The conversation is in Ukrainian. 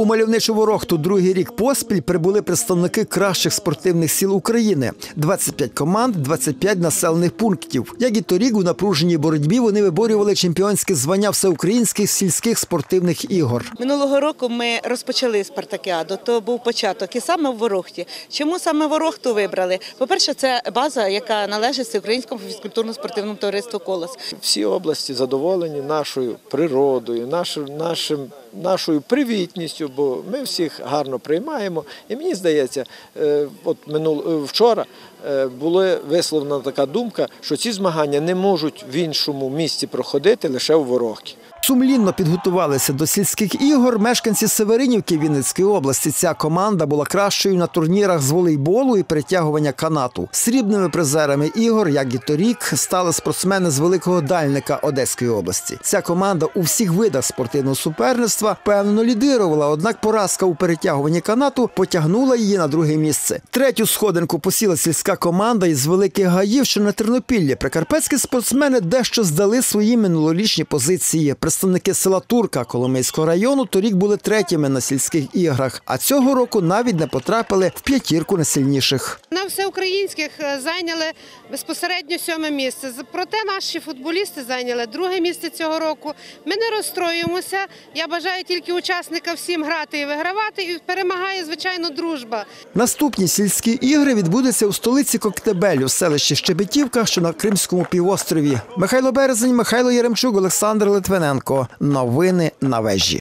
У мальовничу ворохту другий рік поспіль прибули представники кращих спортивних сіл України: 25 команд, 25 населених пунктів. Як і торік у напруженій боротьбі вони виборювали чемпіонське звання всеукраїнських сільських спортивних ігор. Минулого року ми розпочали спартакіаду. То був початок, і саме в Ворохті. Чому саме Ворохту вибрали? По-перше, це база, яка належить Всеукраїнському фізкультурно-спортивному товариству Колос. всі області задоволені нашою природою, нашим, нашим, нашою привітністю, бо ми всіх гарно приймаємо. І мені здається, е, от минул, е, вчора е, була висловлена така думка, що ці змагання не можуть в іншому місці проходити лише у Ворохті. Сумлінно підготувалися до сільських ігор мешканці Северинівки Вінницької області. Ця команда була кращою на турнірах з волейболу і перетягування канату. Срібними призерами ігор, як і торік, стали спортсмени з великого дальника Одеської області. Ця команда у всіх видах спортивного суперництва певно лідирувала, однак поразка у перетягуванні канату потягнула її на друге місце. Третю сходинку посіла сільська команда із великих гаїв, що на Тернопіллі. Прикарпатські спортсмени дещо здали свої минулорічні позиції. Представники села Турка Коломийського району торік були третіми на сільських іграх, а цього року навіть не потрапили в п'ятірку найсильніших. На всеукраїнських е, зайняли безпосередньо сьоме місце. Проте наші футболісти зайняли друге місце цього року. Ми не розстроюємося. Я бажаю тільки учасникам всім грати і вигравати. І перемагає, звичайно, дружба. Наступні сільські ігри відбудуться у столиці Коктебелю, селищі Щебетівка, що на Кримському півострові. Михайло Березень, Михайло Яремчук, Олександр Литвиненко. Новини на вежі.